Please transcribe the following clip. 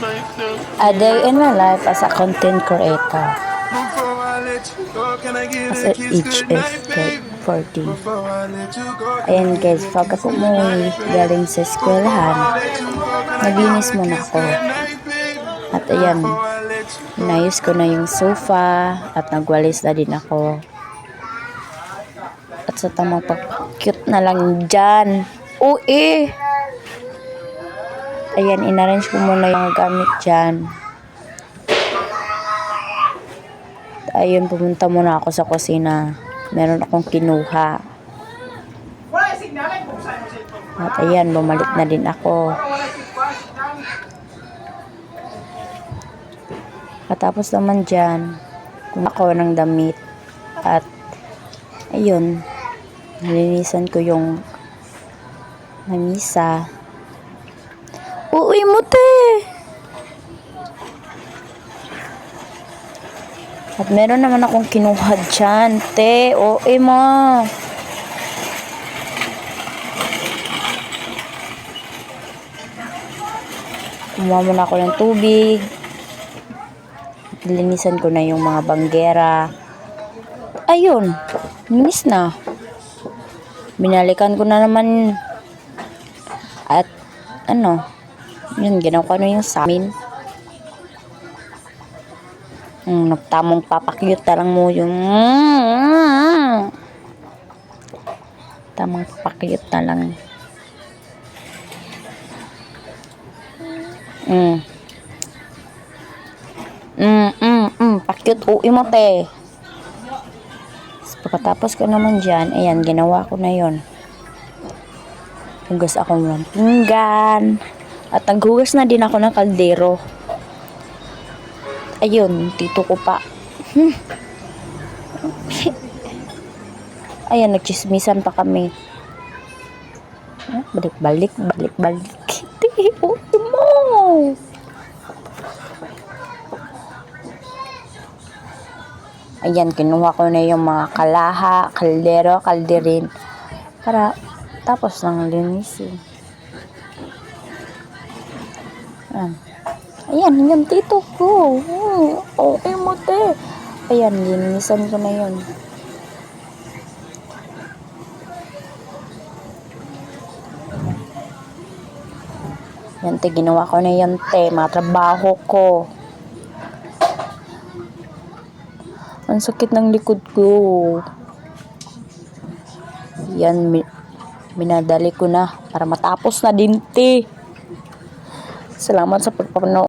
A day in my life as a content creator. As a each is like 40. Ayan guys, pag ako umuwi galing sa eskwelahan, naglinis muna ako. At ayan, inayos ko na yung sofa at nagwalis na din ako. At sa tamang pag-cute na lang dyan. Uy! Ayan, inarrange ko muna yung gamit dyan. Ayun, pumunta muna ako sa kusina. Meron akong kinuha. At ayan, bumalik na din ako. Katapos naman dyan, kung ako ng damit. At ayun, nalinisan ko yung namisa. Uy mo, te! At meron naman akong kinuha dyan, te. Uy mo. Kumuha muna ako ng tubig. Linisan ko na yung mga banggera. Ayun, linis na. Binalikan ko na naman at ano, yun, ginawa ko na yung sa amin. Mm, nagtamong papakyut na lang mo yung tamang papakyut na lang. Mm. Mm, mm, mm, pakyut uwi mo te. Tapos Pagkatapos ko naman dyan, ayan, ginawa ko na yon Hugas ako ng pinggan. At naghugas na din ako ng kaldero. Ayun, tito ko pa. Hmm. Ayan, nagchismisan pa kami. Balik-balik, balik-balik. Tiyo mo! Ayan, kinuha ko na yung mga kalaha, kaldero, kalderin. Para tapos nang linisin. Ayan. Ayan, yan tito ko. Hmm, okay mo te. Ayan, linisan ko na yun. Yan te, ginawa ko na yan te. Mga trabaho ko. Ang sakit ng likod ko. Yan, mi- minadali ko na para matapos na din te. Salamat sa pagpapanood.